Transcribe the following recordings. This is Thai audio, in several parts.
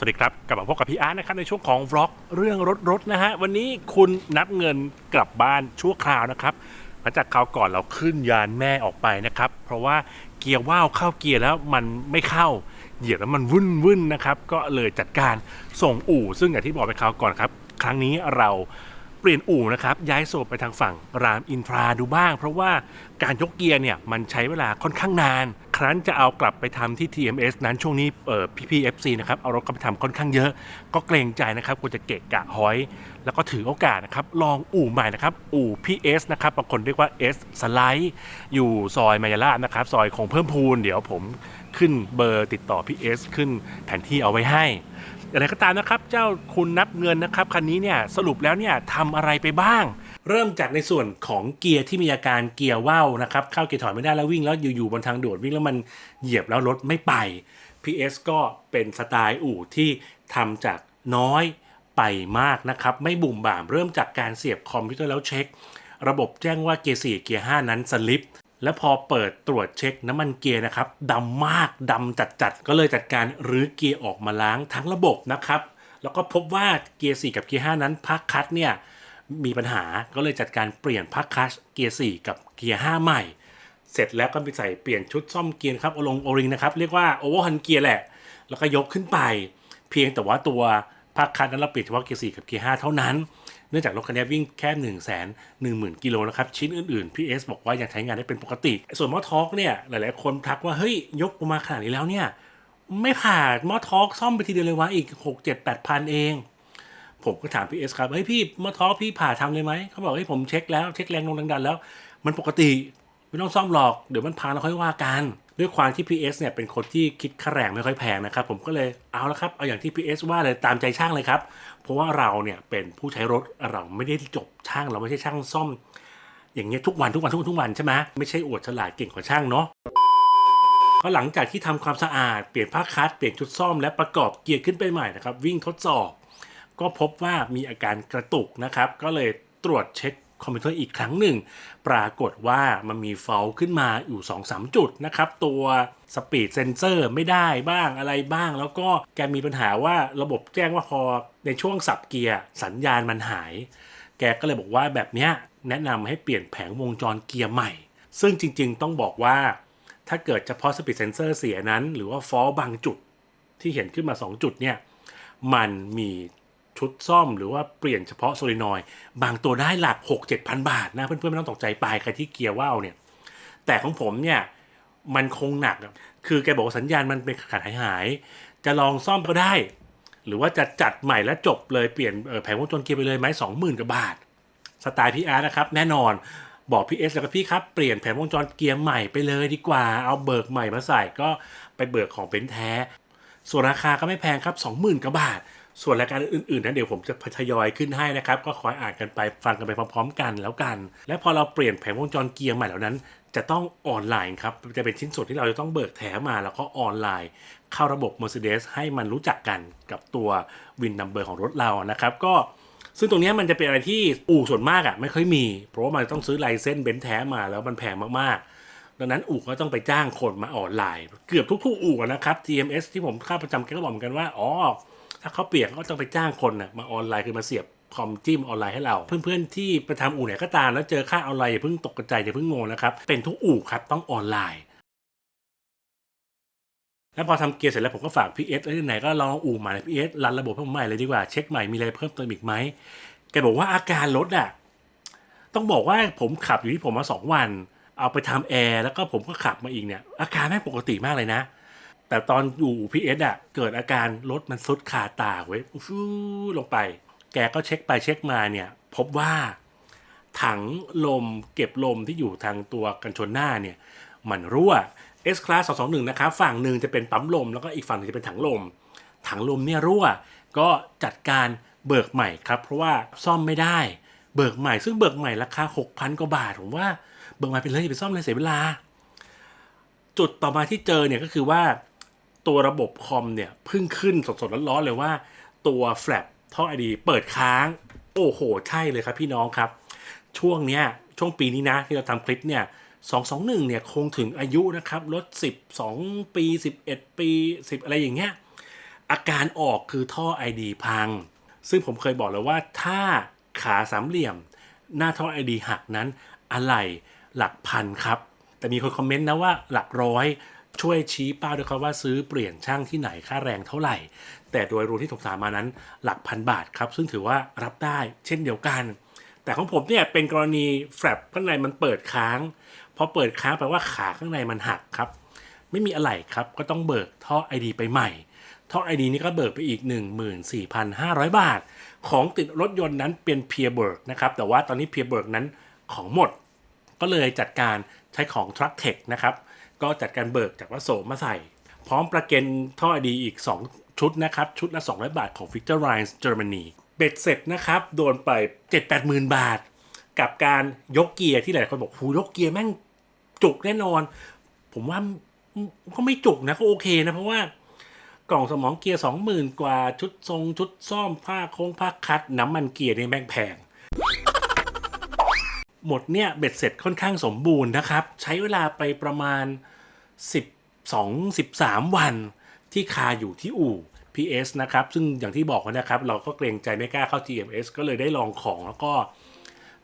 สวัสดีครับกลับมาพบกับพี่อาร์ตนะครับในช่วงของวล็อกเรื่องรถรถนะฮะวันนี้คุณนับเงินกลับบ้านชั่วคราวนะครับหลังจากคราวก่อนเราขึ้นยานแม่ออกไปนะครับ เพราะว่าเกียร์ว่าวเข้าเกียร์แล้วมันไม่เข้าเหยียบแล้วมันวุ่นวุ่นนะครับ ก็เลยจัดการส่งอู่ ซึ่งอย่างที่บอกไปคราวก่อนครับ ครั้งนี้เราเปลี่ยนอู่นะครับย้ายโซบไปทางฝั่งรามอินทราดูบ้าง เพราะว่าการยกเกียร์เนี่ยมันใช้เวลาค่อนข้างนาน ครั้นจะเอากลับไปทำที่ TMS นั้นช่วงนี้เอ่อพี่ FC นะครับเอารถกลับไปทำค่อนข้างเยอะ ก็เกรงใจนะครับกลัวจะเกะกะหอย แล้วก็ถือโอกาสนะครับลองอู่ใหม่นะครับอู่ PS นะครับบางคนเรียกว่า S สไลด์อยู่ซอยมายาลานะครับซอยของเพิ่มพูนเดี๋ยวผมขึ้นเบอร์ติดต่อ PS ขึ้นแผนที่เอาไว้ให้อย่างไรก็ตามนะครับ เจ้าคุณนับเงินนะครับคันนี้เนี่ยสรุปแล้วเนี่ยทำอะไรไปบ้าง เริ่มจากในส่วนของเกียร์ที่มีอาการเกียร์ว่าวนะครับเข้าเกียร์ถอยไม่ได้แล้ววิ่งแล้วอยู่ๆบนทางด่วนวิ่งแล้วมันเหยียบแล้วรถไม่ไป PS ก็เป็นสไตล์อู่ที่ทำจากน้อยไปมากนะครับ ไม่บุ่มบ่ามเริ่มจากการเสียบคอมพิวเตอร์แล้วเช็ค ระบบแจ้งว่าเกียร์4เกียร์5นั้นสลิปแล้วพอเปิดตรวจเช็คน้ำมันเกียร์นะครับดำมากดำจัดๆ ก็เลยจัดการรื้อเกียร์ออกมาล้างทั้งระบบนะครับ แล้วก็พบว่าเกียร์4กับเกียร์5นั้นพักคัดเนี่ย มีปัญหาก็เลยจัดการเปลี่ยนพักคัชเกียร์ 4 กับเกียร์ 5 ใหม่ เสร็จแล้วก็ไปใส่เปลี่ยนชุดซ่อมเกียร์ครับโอลงโอริงนะครับ เรียกว่าโอเวอร์ฮันเกียร์แหละ แล้วก็ยกขึ้นไป เพียงแต่ว่าตัวพักคัดนั้นเราเปลี่ยนเฉพาะเกียร์ 4 กับเกียร์ 5 เท่านั้น เนื่องจากรถคันนี้วิ่งแค่ 1 1 0 0 0 0 กิโลนะครับ ชิ้นอื่นๆ PS บอกว่ายังใช้งานได้เป็นปกติ ส่วนมอทอกเนี่ยหลายๆคนทักว่าเฮ้ยยกออกมาขนาดนี้แล้วเนี่ยไม่ผ่านมอทอกซ่อมไปทีเดียวเลยวะอีก 6 7 8พันเอง ผมก็ถาม PS ครับเฮ้ยพี่มอท้อพี่ผ่าทำเลยไหมเขาบอกเฮ้ยผมเช็คแล้วเช็คแรงลงแรงดันแล้ว มันปกติไม่ต้องซ่อมหรอกเดี๋ยวมันพังแล้วค่อยว่ากันด้วยความที่ PS เนี่ยเป็นคนที่คิดค่าแรงไม่ค่อยแพงนะครับ ผมก็เลยเอาละครับเอาอย่างที่ PS ว่าเลยตามใจช่างเลยครับ เพราะว่าเราเนี่ยเป็นผู้ใช้รถเราไม่ได้จบช่างเราไม่ใช่ช่างซ่อม อย่างเงี้ยทุกวันทุกวันทุกวันทุกวันใช่ไหมไม่ใช่อวดฉลาดเก่งกว่าช่างเนาะก็หลังจากที่ทำความสะอาดเปลี่ยนผ้าคัดเปลี่ยนชุดซ่อมและประกอบเกียร์ขึ้นไปใหม่นะครับวิ่งทดสอบ ก็พบว่ามีอาการกระตุกนะครับ ก็เลยตรวจเช็คคอมพิวเตอร์อีกครั้งหนึ่ง ปรากฏว่ามันมีเฟลขึ้นมาอยู่ 2-3 จุดนะครับ ตัวสปีดเซนเซอร์ไม่ได้บ้างอะไรบ้าง แล้วก็แกมีปัญหาว่าระบบแจ้งว่าพอในช่วงสับเกียร์สัญญาณมันหาย แกก็เลยบอกว่าแบบเนี้ยแนะนำให้เปลี่ยนแผงวงจรเกียร์ใหม่ ซึ่งจริงๆต้องบอกว่า ถ้าเกิดเฉพาะสปีดเซนเซอร์เสียนั้น หรือว่าฟอลบางจุดที่เห็นขึ้นมา 2 จุดเนี่ยมันมี ชุดซ่อมหรือว่าเปลี่ยนเฉพาะโซลินอยบางตัวได้หลัก 6 7พันบาทนะ เพื่อนๆ ไม่ต้องตกใจไปใครที่เกียร์ว่าวเนี่ย แต่ของผมเนี่ยมันคงหนัก คือแกบอกสัญญาณมันเป็นขาดหายหาย จะลองซ่อมก็ได้ หรือว่าจะจัดใหม่แล้วจบเลยเปลี่ยนแผงวงจรเกียร์ไปเลยไหมสองหมื่นกว่าบาท สไตล์พี่อาร์นะครับ แน่นอนบอกพี่เอสแล้วก็พี่ครับ เปลี่ยนแผงวงจรเกียร์ใหม่ไปเลยดีกว่า เอาเบิกใหม่มาใส่ก็ไปเบิกของเป็นแท้ ส่วนราคาก็ไม่แพงครับ 20,000กว่าบาท ส่วนรายการอื่นๆนั้นเดี๋ยวผมจะทยอยขึ้นให้นะครับ ก็คอยอ่านกันไปฟังกันไปพร้อม ๆ กันแล้วกัน และพอเราเปลี่ยนแผงวงจรเกียร์ใหม่แล้วนั้น จะต้องออนไลน์ครับ จะเป็นชิ้นส่วนที่เราจะต้องเบิกแถมาแล้วก็ออนไลน์ เข้าระบบ Mercedes ให้มันรู้จักกันกับตัววินนัมเบอร์ของรถเรานะครับก็ซึ่งตรงนี้มันจะเป็นอะไรที่อู่ส่วนมากอะไม่ค่อยมี เพราะว่ามันต้องซื้อไลเซนส์เบนซ์แท้มาแล้วมันแพงมากๆ ดังนั้นอู่ก็ต้องไปจ้างคนมาออนไลน์ เกือบทุกๆอู่นะครับ TMS ที่ผมเข้าประจำแกก็บอกเหมือนกันว่าอ๋อ ถ้าเขาเปียนเขาต้องไปจ้างคนน่ะมาออนไลน์คือมาเสียบคอมจิ้มออนไลน์ให้เรา เพื่อนๆที่ไปทำอู่ไหนก็ตามแล้วเจอค่าออนไลน์อย่าเพิ่งตกใจอย่าเพิ่งงงนะครับ เป็นทุกอู่ครับต้องออนไลน์ แล้วพอทำเกียร์เสร็จแล้วผมก็ฝากพีเอสที่ไหนก็ลองอู่ใหม่พีเอสรันระบบให้ผมใหม่เลยดีกว่าเช็คใหม่มีอะไรเพิ่มเติมอีกไหมแกบอกว่าอาการรถอะต้องบอกว่าผมขับอยู่ที่ผมมาสองวัน เอาไปทำแอร์แล้วก็ผมก็ขับมาอีกเนี่ยอาการไม่ปกติมากเลยนะ แต่ตอนอยู่พีเอสอะเกิดอาการรถมันซุดคาตาเว้ยฟูลงไป แกก็เช็คไปเช็คมาเนี่ย พบว่า ถังลมเก็บลมที่อยู่ทางตัวกันชนหน้าเนี่ย มันรั่ว S Class 221 นะครับฝั่งหนึ่งจะเป็นปั๊มลม แล้วก็อีกฝั่งหนึงจะเป็นถังลม ถังลมเนี่ยรั่ว ก็จัดการเบิกใหม่ครับ เพราะว่าซ่อมไม่ได้ เบิกใหม่ซึ่งเบิกใหม่ราคา 6,000 กว่าบาทผมว่าเบิกใหม่ไปเลยอย่ไปซ่อมเลยเสียเวลา จุดต่อมาที่เจอเนี่ยก็คือว่า ตัวระบบคอมเนี่ยเพิ่งขึ้นสดๆร้อนๆเลยว่าตัวแฟลปท่อไอดีเปิดค้าง โอ้โห ใช่เลยครับพี่น้องครับ ช่วงเนี้ยช่วงปีนี้นะ ที่เราทำคลิปเนี่ย221 เนี่ยคงถึงอายุนะครับรถ12 ปี 11 ปี 10 อะไรอย่างเงี้ยอาการออกคือท่อไอดีพัง ซึ่งผมเคยบอกแล้วว่าถ้าขาสามเหลี่ยม หน้าท่อไอดีหักนั้น อะไรหลักพันครับ แต่มีคนคอมเมนต์นะว่าหลักร้อย ช่วยชี้เป้าด้วยครับว่าซื้อเปลี่ยนช่างที่ไหนค่าแรงเท่าไหร่ แต่โดยรวมที่ผมถามมานั้นหลักพันบาทครับ ซึ่งถือว่ารับได้เช่นเดียวกัน แต่ของผมเนี่ยเป็นกรณีแฟลปข้างในมันเปิดค้างพอเปิดค้างแปลว่าขาข้างในมันหักครับ ไม่มีอะไรครับก็ต้องเบิกท่อ ID ไปใหม่ท่อ ID นี้ก็เบิกไปอีก 14,500 บาท ของติดรถยนต์นั้นเป็นเพียเบิร์กนะครับแต่ว่าตอนนี้เพียเบิร์กนั้นของหมด ก็เลยจัดการใช้ของ Truck Tech นะครับ ก็จัดการเบิกจากวัสโสมาใส่ พร้อมประกันท่อ ID อีก 2 ชุดนะครับ ชุดละ 200 บาทของ Victor r i n e Germany เบ็ดเสร็จนะครับ โดนไป 7-8หมื่นบาท กับการยกเกียร์ที่หลายคนบอกหูยกเกียร์แม่งจุกแน่นอน ผมว่าก็ไม่จุกนะก็โอเคนะ เพราะว่ากล่องสมองเกียร์สองหมื่นกว่าชุดทรงชุดซ่อมผ้าโค้งผ้าคัด น้ำมันเกียร์นี่แม่งแพง หมดเนี่ยเบ็ดเสร็จค่อนข้างสมบูรณ์นะครับ ใช้เวลาไปประมาณ 12 13 วันที่คาอยู่ที่อู่ PS นะครับ ซึ่งอย่างที่บอกนะครับ เราก็เกรงใจไม่กล้าเข้า TMS ก็เลยได้ลองของแล้วก็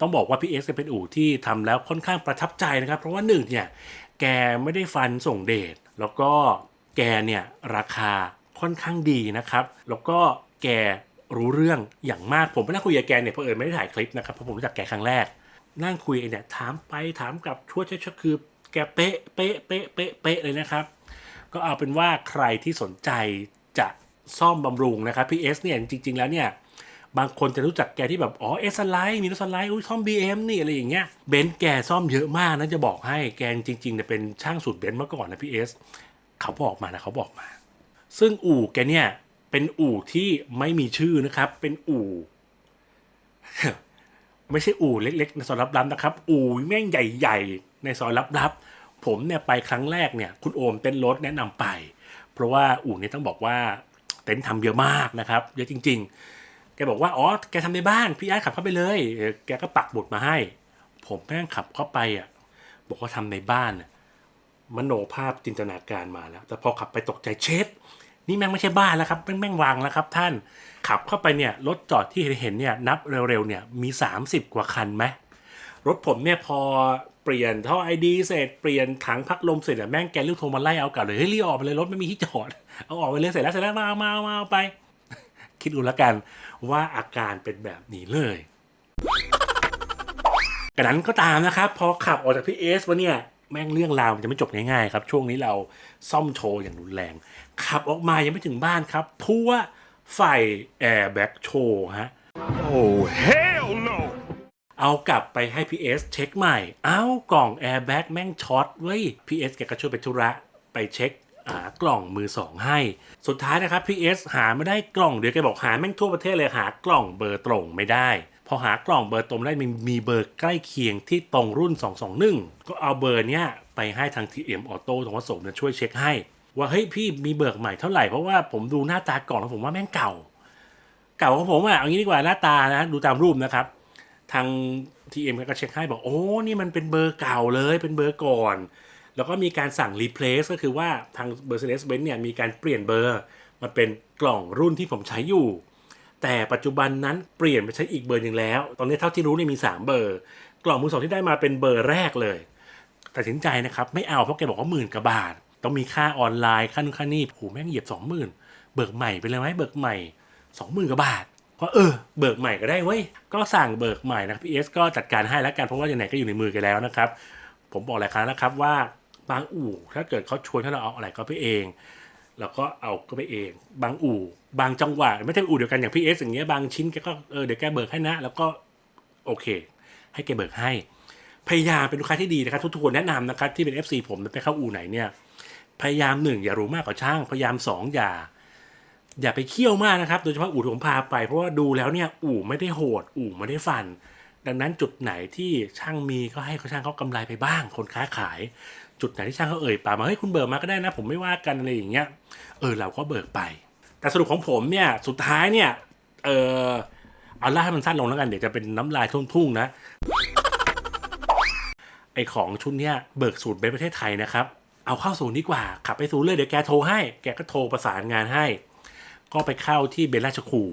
ต้องบอกว่า PS เป็นอู่ที่ทำแล้วค่อนข้างประทับใจนะครับ เพราะว่าหนึ่งเนี่ยแกไม่ได้ฟันส่งเดชแล้วก็แกเนี่ยราคาค่อนข้างดีนะครับ แล้วก็แกรู้เรื่องอย่างมากผมไม่ได้คุยกับแกเนี่ยเพราะเอิญไม่ได้ถ่ายคลิปนะครับเพราะผมรู้จักแกครั้งแรก นั่งคุยเนี่ยถามไปถามกลับชั่วเช็คคือ แกเป๊ะเป๊ะเป๊ะเป๊ะเป๊ะเลยนะครับ ก็เอาเป็นว่าใครที่สนใจจะซ่อมบำรุงนะครับ PS เอสเนี่ยจริง ๆ แล้วเนี่ยบางคนจะรู้จักแกที่แบบ อ๋อเอสไลท์มีรถสไลด์อุ้ยซ่อม BM นี่อะไรอย่างเงี้ยเบนซ์แกซ่อมเยอะมากนะจะบอกให้แกจริงๆเนี่ยเป็นช่างสูตรเบนซ์มาก่อนนะพี่เอสเขาบอกมานะเขาบอกมา ซึ่งอู่แกเนี่ยเป็นอู่ที่ไม่มีชื่อนะครับ เป็นอู่ไม่ใช่อู่เล็กๆในซอยลับๆนะครับ อู่แม่งใหญ่ ๆ ในซอยลับๆ ผมเนี่ยไปครั้งแรกเนี่ยคุณโอมเต้นรถแนะนำไป เพราะว่าอู่นี้ต้องบอกว่าเต็นท์ทำเยอะมากนะครับเยอะจริง ๆ แกบอกว่าอ๋อแกทำในบ้านพี่อาร์ตขับเข้าไปเลย แกก็ปักหมุดมาให้ ผมแม่งขับเข้าไปอะบอกว่าทำในบ้านน่ะมโนภาพจินตนาการมาแล้ว แต่พอขับไปตกใจเช็ดนี่แม่งไม่ใช่บ้านแล้วครับแม่งแม่งวางแล้วครับท่านขับเข้าไปเนี่ยรถจอดที่เห็นเนี่ยนับเร็วๆเนี่ยมี 30 กว่าคันไหมรถผมเนี่ยพอ เปลี่ยนท่อไอดีเสร็จเปลี่ยนถังพักลมเสร็จอะแม่งแกรีบโทรมาไล่เอากลับเลยเฮ้ยรีบออกไปเลยรถไม่มีที่จอด เอาออกไปเลยเสร็จแล้วเสร็จแล้วมาเอามาเอามาเอาไป คิดดูแล้วกันว่าอาการเป็นแบบนี้เลยกระนั้นก็ตามนะครับ พอขับออกจากพี่เอสวะเนี่ยแม่งเรื่องราวมันจะไม่จบง่ายๆครับ ช่วงนี้เราซ่อมโชว์อย่างรุนแรง ขับออกมายังไม่ถึงบ้านครับ เพราะว่าไฟแอร์แบ็กโชว์ฮะ Oh, hell no! เอากลับไปให้ PS เช็คใหม่ เอ้ากล่องแอร์แบ็กแม่งช็อตเว้ย PS แกก็ช่วยไปธุระไปเช็คหากล่องมือสองให้ สุดท้ายนะครับ PS หาไม่ได้กล่องเดี๋ยวแกบอกหาแม่งทั่วประเทศเลยหากล่องเบอร์ตรงไม่ได้ พอหากล่องเบอร์ตรงได้มันมีเบอร์ใกล้เคียงที่ตรงรุ่น 221 ก็เอาเบอร์เนี้ยไปให้ทาง TM Auto ตรงวัดสมเนี่ยช่วยเช็คให้ ว่าเฮ้ยพี่มีเบิกใหม่เท่าไหร่เพราะว่าผมดูหน้าตากล่องแล้วผมว่าแม่งเก่า เก่าของผมอะเอางี้ดีกว่าหน้าตานะดูตามรูปนะครับ ทาง TM ก็เช็คให้บอกโอ้นี่มันเป็นเบอร์เก่าเลยเป็นเบอร์ก่อน แล้วก็มีการสั่ง replace ก็คือว่าทาง Mercedes-Benz เนี่ยมีการเปลี่ยนเบอร์มาเป็นกล่องรุ่นที่ผมใช้อยู่ แต่ปัจจุบันนั้นเปลี่ยนไปใช้อีกเบอร์หนึ่งแล้ว ตอนนี้เท่าที่รู้เนี่ยมี 3 เบอร์ กล่องมือสองที่ได้มาเป็นเบอร์แรกเลยตัดสินใจนะครับไม่เอาเพราะแกบอกว่าหมื่นกว่าบาท ต้องมีค่าออนไลน์ค่านู่นค่านี่โหแม่งเหยียบสองหมื่นเบิกใหม่ไปเลยไหมเบิกใหม่สองหมื่นกว่าบาท เพราเออเบิกใหม่ก็ได้เว้ยก็สั่งเบิกใหม่นะพี่เอสก็จัดการให้แล้วกันเพราะว่าอย่างไหนก็อยู่ในมือกันแล้วนะครับ ผมบอกหลายครั้งนะครับว่าบางอู่ถ้าเกิดเขาชวนให้เราเอาอะไรก็ไปเองเราก็เอาก็ไปเอง บางอู่ บางจังหวะไม่ใช่อู่เดียวกันอย่างพี่เอสอย่างเงี้ยบางชิ้นแกก็เออเดี๋ยวแกเบิกให้นะ แล้วก็โอเค ให้แกเบิกให้ พยายามเป็นลูกค้าที่ดีนะครับ ทุกๆคนแนะนำนะครับที่เป็น FC ผมไปเข้าอู่ไหนเนี่ยพยายามหนึ่งอย่ารู้มากกว่าช่างพยายามสองอย่า อย่าไปเคี่ยวมากนะครับ โดยเฉพาะอู่ที่ผมพาไปเพราะว่าดูแล้วเนี่ยอู่ไม่ได้โหด อู่ไม่ได้ฟัน ดังนั้นจุดไหนที่ช่างมีก็ให้เขาช่างเขากำไรไปบ้าง คนค้าขาย จุดไหนที่ช่างเขาเอ่ยปากมาเฮ้ยคุณเบิกมาก็ได้นะ ผมไม่ว่ากันอะไรอย่างเงี้ยเออเราก็เบิกไป แต่สรุปของผมเนี่ยสุดท้ายเนี่ยเออเอาล่าให้มันสั้นลงแล้วกันเดี๋ยวจะเป็นน้ำลายทุ่งๆนะไอของชุดเนี้ยเบิกสูตรเป็นประเทศไทยนะครับ เอาเข้าศูนย์ดีกว่า ขับไปศูนย์เลยเดี๋ยวแกโทรให้ แกก็โทรประสานงานให้ ก็ไปเข้าที่เบลราชคู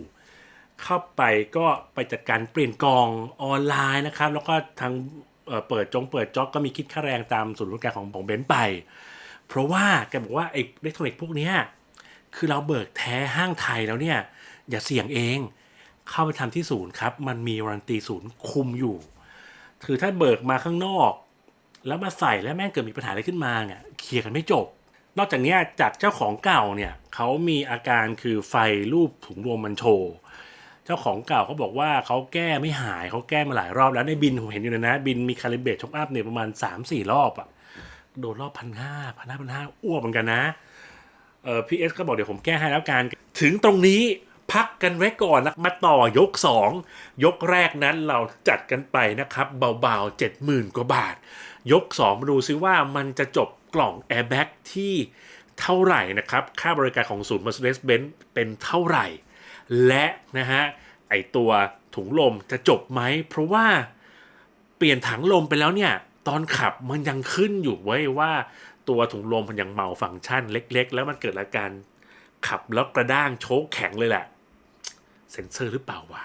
เข้าไปก็ไปจัดการเปลี่ยนกองออนไลน์นะครับ แล้วก็ทางเเปิดจงเปิดจ็อกก็มีคิดค่าแรงตามศูนรการของของเบนซ์ไป เพราะว่าแกบอกว่าไอ้อิเล็กทรอนิกส์พวกเนี้ยคือเราเบิกแท้ห้างไทยแล้วเนี่ย อย่าเสี่ยงเอง เข้าไปทำที่ศูนย์ครับ มันมีวารันตีศูนย์คุมอยู่ คือถ้าเบิกมาข้างนอก แล้วมาใส่แล้วแม่งเกิดมีปัญหาอะไรขึ้นมาเนี่ยเคลียร์กันไม่จบ นอกจากนี้จากเจ้าของเก่าเนี่ยเขามีอาการคือไฟรูปถุงรวมมันโชว์เจ้าของเก่าเขาบอกว่าเขาแก้ไม่หายเขาแก้มาหลายรอบแล้วในบินผมเห็นอยู่นะนะ บินมีคาลิเบตช็อคอัพเนี่ยประมาณ 3-4 รอบอะโดนรอบพันห้าพันห้าพันห้าอ้วกเหมือนกันนะเออพีเอสก็บอกเดี๋ยวผมแก้ให้แล้วกัน ถึงตรงนี้พักกันไว้ก่อนนะมาต่อยก 2 ยกแรกนั้นเราจัดกันไปนะครับ เบาๆ 70,000 กว่าบาท ยก 2 มาดูซิว่ามันจะจบกล่องแอร์แบ็กที่เท่าไหร่นะครับ ค่าบริการของศูนย์ Mercedes-Benz เป็นเท่าไหร่ และนะฮะไอตัวถุงลมจะจบไหม เพราะว่าเปลี่ยนถังลมไปแล้วเนี่ย ตอนขับมันยังขึ้นอยู่ไว้ว่าตัวถุงลมมันยังเมาฟังก์ชันเล็ก ๆ แล้วมันเกิดอาการขับแล้วกระด้างโชกแข็งเลยแหละเซ็นเซอร์หรือเปล่าวะ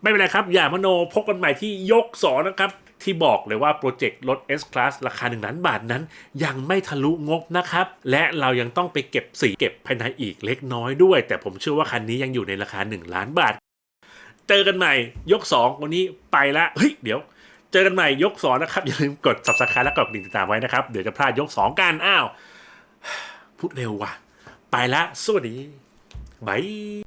ไม่เป็นไรครับ อย่ามโนพบกันใหม่ที่ยกสอนะครับ ที่บอกเลยว่าโปรเจกต์รถ S Class ราคา1ล้านบาทนั้น ยังไม่ทะลุงบนะครับ และเรายังต้องไปเก็บสีเก็บภายในอีกเล็กน้อยด้วย แต่ผมเชื่อว่าคันนี้ยังอยู่ในราคา 1 ล้านบาท เจอกันใหม่ยก 2 วันนี้ไปละเฮ้ยเดี๋ยว เจอกันใหม่ยก 2 นะครับ อย่าลืมกด subscribe และกดกระดิ่งติดตามไว้นะครับ เดี๋ยวจะพลาดยก 2 กันอ้าวพูดเร็วว่ะ ไปละสวัสดีบาย